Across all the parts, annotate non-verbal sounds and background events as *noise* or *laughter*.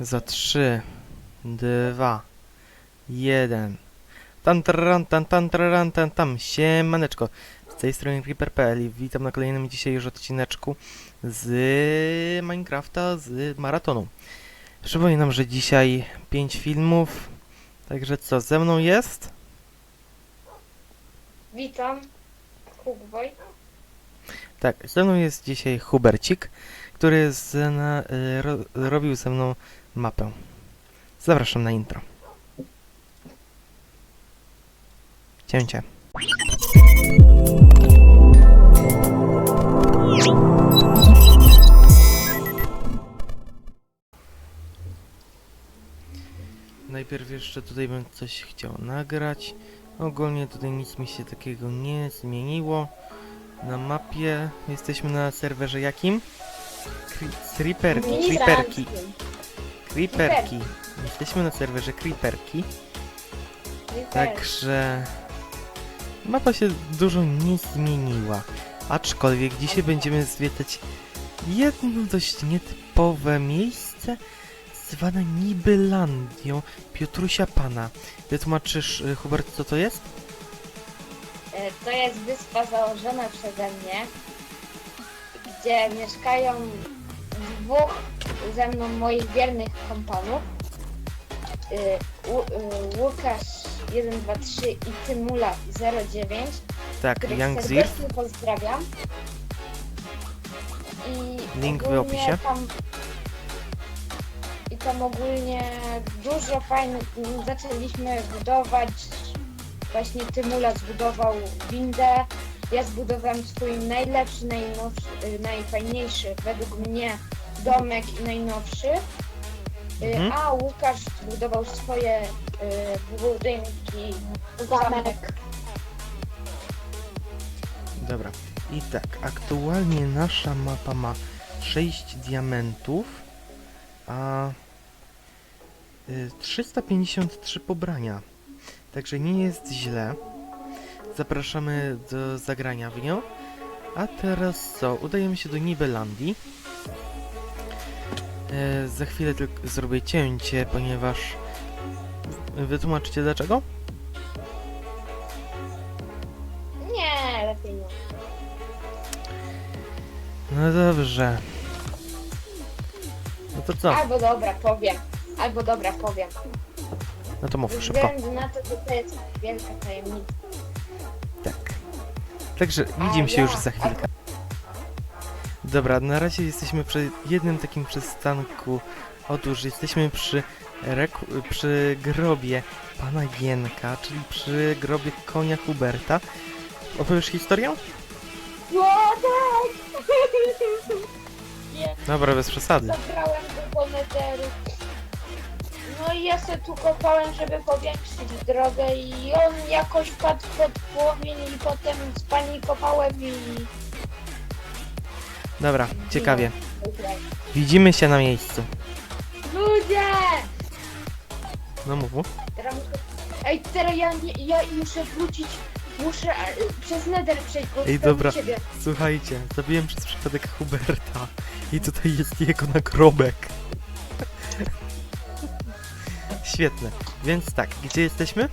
Za trzy, dwa, jeden. Tan taran, tan tan taran, tan tam. Siemaneczko. Z tej strony Creeper.pl i witam na kolejnym dzisiaj już odcineczku z Minecrafta z maratonu. Przypominam, że dzisiaj 5 filmów. Także co, ze mną jest? Witam, Hubwoj. Tak, ze mną jest dzisiaj Hubercik, który z, na, y, ro, robił ze mną mapę. Zapraszam na intro. Cięcie. Najpierw jeszcze tutaj bym coś chciał nagrać. Ogólnie tutaj nic mi się takiego nie zmieniło. Na mapie jesteśmy na serwerze jakim? Cre- Creeperki, Creeperki, Creeperki. Jesteśmy na serwerze Creeperki, także mapa się dużo nie zmieniła. Aczkolwiek dzisiaj będziemy zwiedzać jedno dość nietypowe miejsce zwane Nibylandią Piotrusia Pana. Wytłumaczysz, y, Hubert, co to jest? E, To jest wyspa założona przeze mnie, gdzie mieszkają dwóch ze mną moich wiernych kompanów. E, Ł- e, Łukasz 123 i Tymula 09, Tak, których Young Zir. serdecznie pozdrawiam. I Link w ogólnie opisie. Tam, I tam ogólnie dużo fajnych, zaczęliśmy budować, właśnie Tymula zbudował windę, ja zbudowałem swój najlepszy, najnowszy, y, najfajniejszy według mnie domek i najnowszy, Y, Mhm. a Łukasz zbudował swoje y, budynki, zamek. Dobra. I tak, aktualnie nasza mapa ma 6 diamentów, a y, 353 pobrania. Także nie jest źle. Zapraszamy do zagrania w nią. A teraz co? Udajemy się do Nibelandii. E, za chwilę tylko zrobię cięcie, ponieważ wytłumaczycie dlaczego? Nie, lepiej nie. No dobrze. No to co? Albo dobra, powiem. Albo dobra, powiem. No to mów Ze szybko. względu na to, że to jest wielka tajemnica. Tak. Także widzimy się już za chwilkę. Dobra, na razie jesteśmy przy jednym takim przystanku. Otóż jesteśmy przy, przy grobie pana Gienka, czyli przy grobie konia Huberta. Opowiesz historię? No tak! *laughs* Dobra, bez przesady. zabrałem go do netheru. No i ja se tu kopałem, żeby powiększyć drogę i on jakoś padł pod płomień i potem spanikowałem i... Dobra, ciekawie. Widzimy się na miejscu. Ludzie! No mów. mów. Teraz muszę... Ej, teraz ja, nie, ja muszę wrócić, muszę e, przez nether przejść, bo Ej, dobra. ciebie. Słuchajcie, zabiłem przez przypadek Huberta i tutaj jest jego nagrobek. *laughs* Świetne. Więc tak, gdzie jesteśmy?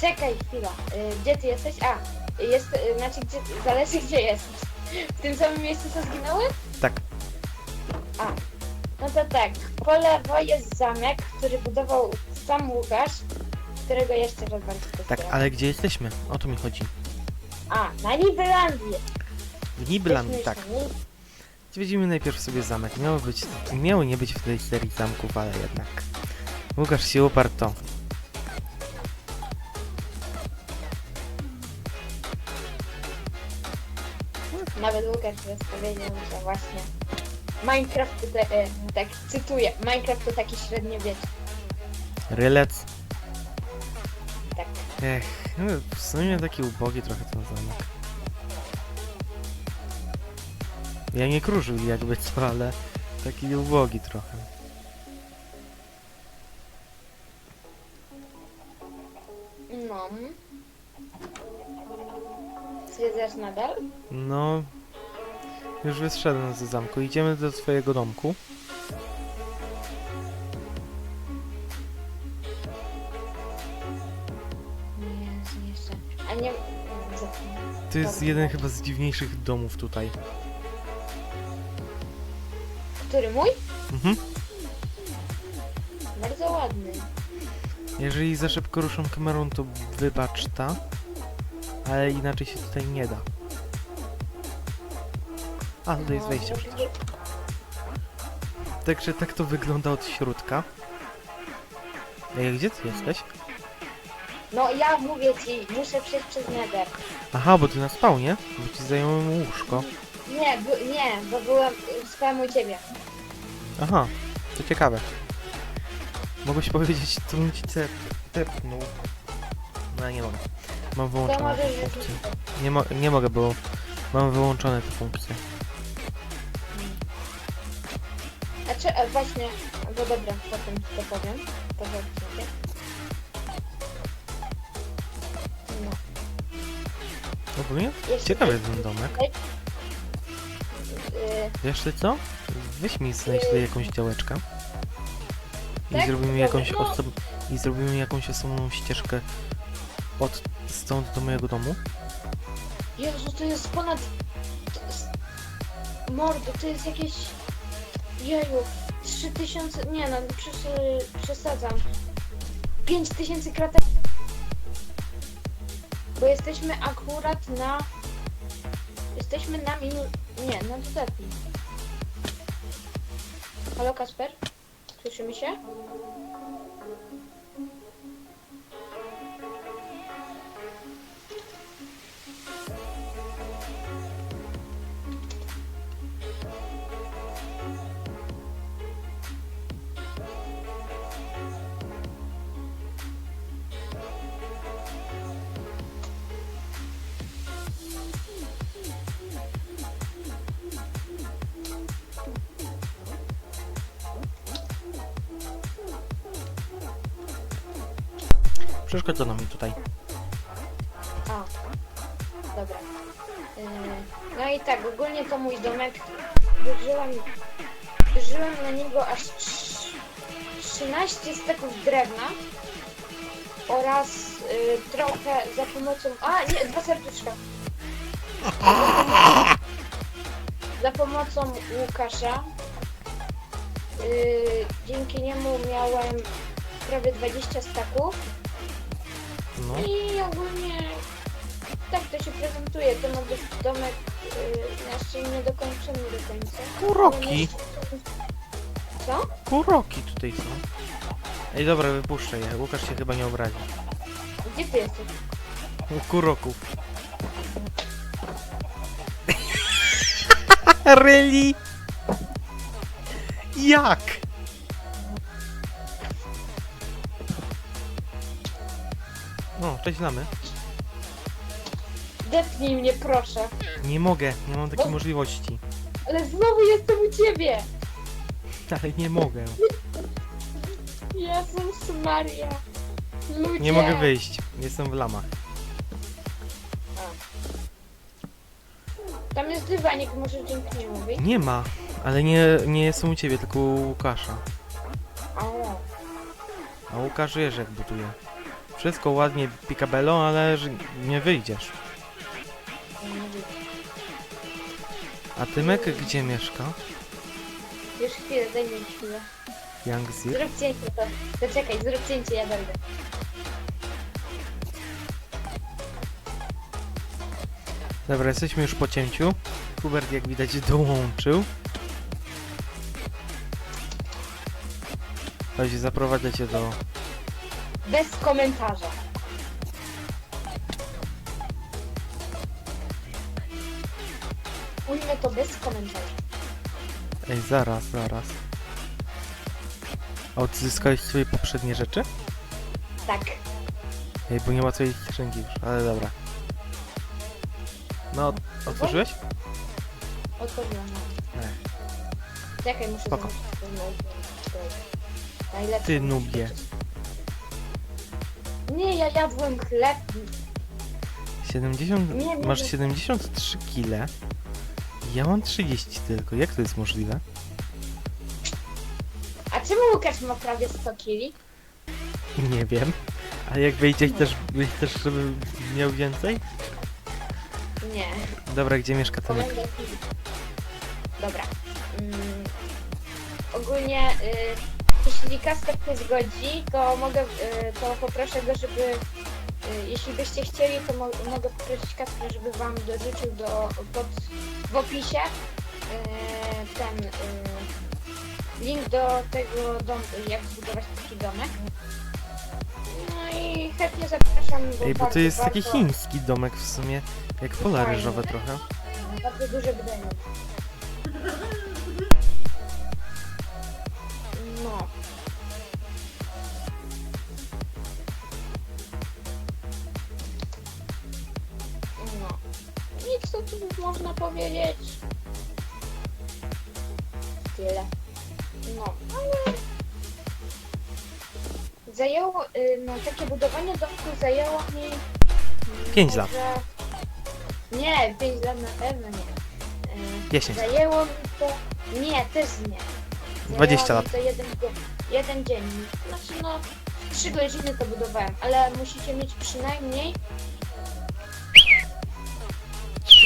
Czekaj chwila, y, gdzie ty jesteś? A, jest, y, znaczy gdzie, zależy gdzie jesteś. W tym samym miejscu co zginąłem? Tak. A, no to tak, po lewo jest zamek, który budował sam Łukasz, którego jeszcze raz bardzo Tak, ale gdzie jesteśmy? O to mi chodzi. A, na Nibelandii. W Nibland, tak. Zwiedzimy najpierw sobie zamek. Miało być, miało nie być w tej serii zamków, ale jednak. Łukasz się uparł to. Nawet Łukasz teraz powiedział, że właśnie Minecraft to, te, e, tak cytuję, Minecraft to takie średniowiecze. Rylec. Tak. Ech, no, w sumie taki ubogi trochę ten zamek. Ja nie krużył jakby co, ale taki ubogi trochę. No. Zwiedzasz nadal? No... Już wyszedłem ze zamku. Idziemy do twojego domku. Nie. A nie... To jest jeden chyba z dziwniejszych domów tutaj. Który mój? Mhm. Bardzo ładny. Jeżeli za szybko ruszam kamerą, to wybacz ta. Ale inaczej się tutaj nie da. A, tutaj jest No, wejście żeby- przecież. Także tak to wygląda od środka. Ej, gdzie ty jesteś? No ja mówię ci, muszę przejść przez nether. Aha, bo ty na spawnie? Bo ci zająłem łóżko. Nie, nie, bo byłem, spałem u ciebie. Aha, to ciekawe. Mogłeś powiedzieć, *laughs* bym ci te, tepnął. No nie mogę. Mam To wyłączone możesz te już... funkcje. Nie, mo nie mogę, bo mam wyłączone te funkcje. Znaczy, e, właśnie, no dobra, potem to powiem. Powiem No. Ogólnie Jeszcze ciekawy ten domek. y, Wiesz ty co? Weź mi znajdź tutaj jakąś działeczkę. I Tak? zrobimy jakąś no. osob... I zrobimy jakąś osobną ścieżkę od stąd do mojego domu. Jezu, to jest ponad... To jest... Mordo, to jest jakieś... Jeju, 3000... Nie no, przes... przesadzam. 5000 kratek... Bo jesteśmy akurat na... Jesteśmy na minu... Nie, na dodatni. Halo Kasper? Słyszymy się? Przeszkadzono mi tutaj. A, dobra. Yy, No i tak, ogólnie to mój domek. Wyżyłam, wyżyłam na niego aż trz- 13 steków drewna oraz yy, trochę za pomocą... A, nie, dwa serduszka. Za pomocą Łukasza. Yy, dzięki niemu miałem prawie 20 staków. No. I ogólnie tak to się prezentuje. To ma być domek yy, jeszcze nie dokończony do końca. Kuroki! Co? Kuroki tutaj są. Ej, dobra, wypuszczę je. Łukasz się chyba nie obrazi. Gdzie ty jesteś? U kuroków. *laughs* *laughs* really? Jak? Znamy. Depnij mnie proszę. Nie mogę, nie mam takiej O. możliwości. Ale znowu jestem u ciebie! *laughs* Ale nie mogę. Jezus Maria. Ludzie. Nie mogę wyjść. Jestem w lamach. Tam jest dywanik, może dzięki niemu wyjść. Nie ma, ale nie, nie jestem u ciebie, tylko u Łukasza. O, A Łukasz wiesz jak buduje. Wszystko ładnie picabello, ale nie wyjdziesz. A Tymek gdzie mieszka? Już chwilę, daj mi chwilę. Zrób cięcie to. To czekaj, zrób cięcie, ja dojdę. Dobra, jesteśmy już po cięciu. Hubert jak widać dołączył. Chodź, zaprowadzę cię do... Bez komentarza. Ujmę to bez komentarza. Ej, zaraz, zaraz. A odzyskałeś swoje poprzednie rzeczy? Tak. Ej, bo nie ma twojej kieszonki już, ale dobra. No, otworzyłeś? Otworzyłam. Ech. Czekaj, muszę Spoko. zobaczyć, co. Najlepsze. Ty nubie. Nie, ja jadłem chleb. 70... Nie, nie, Masz nie. 73 kile. Ja mam 30 tylko. Jak to jest możliwe? A czemu Łukasz ma prawie 100 kili? Nie wiem. A jak wyjdzie też, też żeby miał więcej? Nie. Dobra, gdzie mieszka Filip. Dobra. Mm, ogólnie, y, jeśli Kasper się zgodzi, to mogę, y, to poproszę go, żeby, y, jeśli byście chcieli, to mo mogę poprosić Kasper, żeby wam dorzucił do, pod, w opisie y, ten link do tego domu, jak zbudować taki domek. No i chętnie zapraszam. Ej, bo to bardzo, jest taki bardzo- chiński domek w sumie. Jak pola ryżowe trochę. Bardzo duże wydanie. I co tu można powiedzieć? Tyle. No, ale... Zajęło, y, no takie budowanie domku zajęło mi... mm, Pięć lat. może- Nie, 5 lat na pewno nie. Y, 10. Zajęło mi to. Nie, też nie. 20 Zajęło lat. Mi to jeden, dzień- jeden dzień. Znaczy no, 3 godziny to budowałem, ale musicie mieć przynajmniej.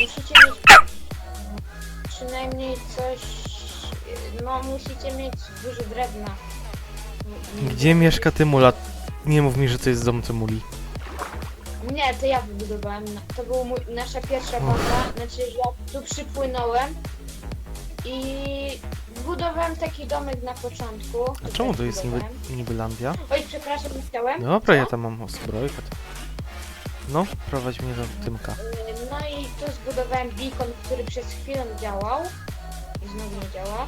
Musicie mieć przynajmniej coś. No, musicie mieć dużo drewna. Gdzie mieszka Tymula? Nie mów mi, że to jest dom Tymuli. Nie, to ja wybudowałem. To była mój, nasza pierwsza baza. Znaczy, że ja tu przypłynąłem i zbudowałem taki domek na początku. A czemu to jest niby, Zbudowałem. niby Landia? Oj, przepraszam, nie chciałem. Dobra, ja tam mam zbrojkę. No, prowadź mnie do Tymka. Y, No i tu zbudowałem beacon, który przez chwilę działał. I znowu nie działa.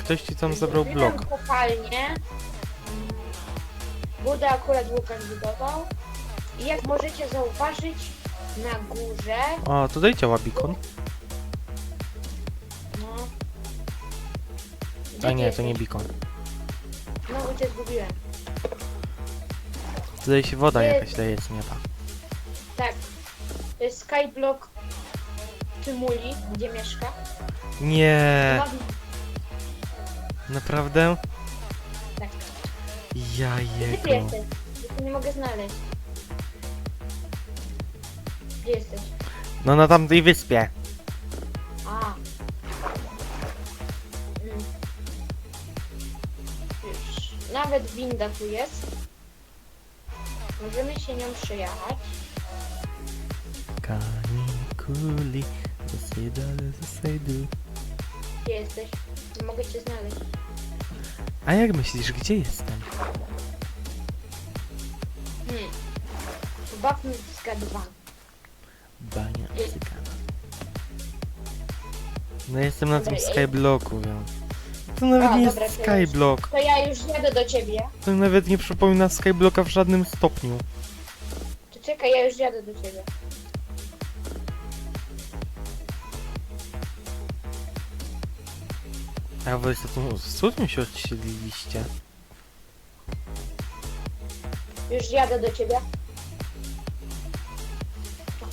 Ktoś ci tam zabrał Zrobiłem blok. kopalnię. Budę akurat Łukasz budował. I jak możecie zauważyć, na górze O, tutaj działa beacon. No. A Gdzie nie, ty to nie beacon. Znowu cię zgubiłem. Tutaj się woda jakaś daje z nieba. Tak. Jest skyblock Tymuli, gdzie mieszka. Nie, naprawdę? tak. Ja Gdzie ty jego. jesteś? Ja cię nie mogę znaleźć. Gdzie jesteś? No na tamtej wyspie. A. Mm. Już. Nawet winda tu jest. Możemy się nią przejechać. Kanikuli, zasajdale zasajdu. Gdzie jesteś? Nie mogę cię znaleźć. A jak myślisz, gdzie jestem? Hmm. Pobawmy zgadywanie. Bania cygana. No jestem na tym Dobra, ej. skyblocku, więc... To nawet A, nie dobra, jest to już. skyblock. To ja już jadę do ciebie. To nawet nie przypomina skyblocka w żadnym stopniu. To czekaj, ja już jadę do ciebie. A wy z studnią się odsiedliliście. Już jadę do ciebie.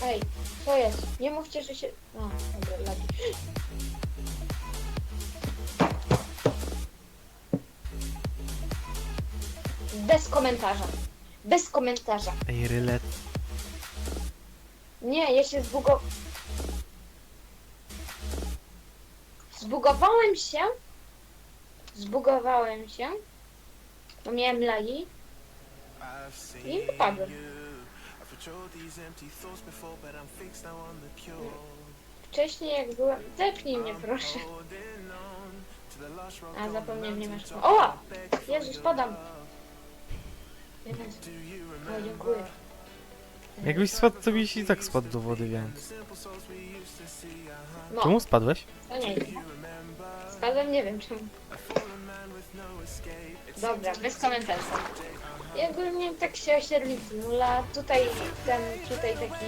Ej, co jest? Nie mówcie, że się... O, dobra, lagi. Bez komentarza. Bez komentarza. Ej, rylet. Nie, ja się zbugo... Zbugowałem się. Zbugowałem się. Bo miałem lagi. I wypadłem. Wcześniej jak byłem... Zepnij mnie proszę. A zapomniałem, nie masz... O! Jezu, spadam. Więc... O, dziękuję. Jakbyś spadł, to byś i tak spadł do wody, więc... No, Czemu spadłeś? to nie wiem. Spadłem, nie wiem czemu. Dobra, bez komentarzy. I ogólnie tak się osiedli nula. Tutaj ten, tutaj taki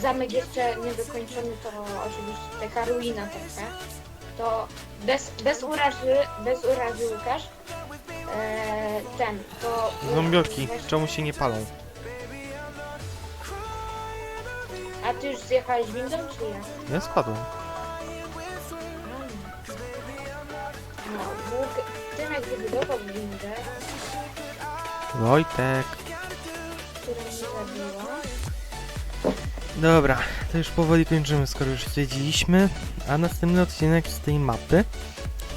zamek jeszcze niedokończony, to oczywiście taka ruina trochę. To bez, bez urazy, bez urazy Łukasz. E, ten, to... Zombiorki, czemu się nie palą? A ty już zjechałeś windą, czy ja? Ja spadłem. No, Bóg, tym jak wybudował windę, Wojtek. która mnie zabiła. Dobra, to już powoli kończymy, skoro już zwiedziliśmy. A następny odcinek z tej mapy.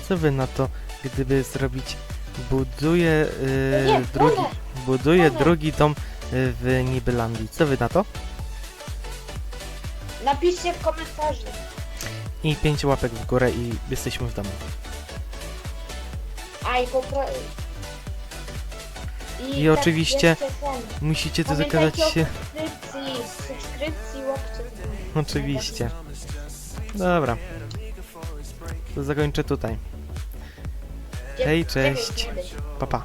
Co wy na to, gdyby zrobić buduje No nie, yy, drugi, wolę, buduje wolę. drugi dom yy, w Nibylandii. Co wy na to? Napiszcie w komentarzu. I pięć łapek w górę i jesteśmy w domu. A i popro... I oczywiście jeszcze ten. Musicie to Pamiętajcie zakazać się. subskrypcji, subskrypcji, w górę. Oczywiście. Dobra. To zakończę tutaj. Hej, dziewięć cześć. kiedyś. Pa pa.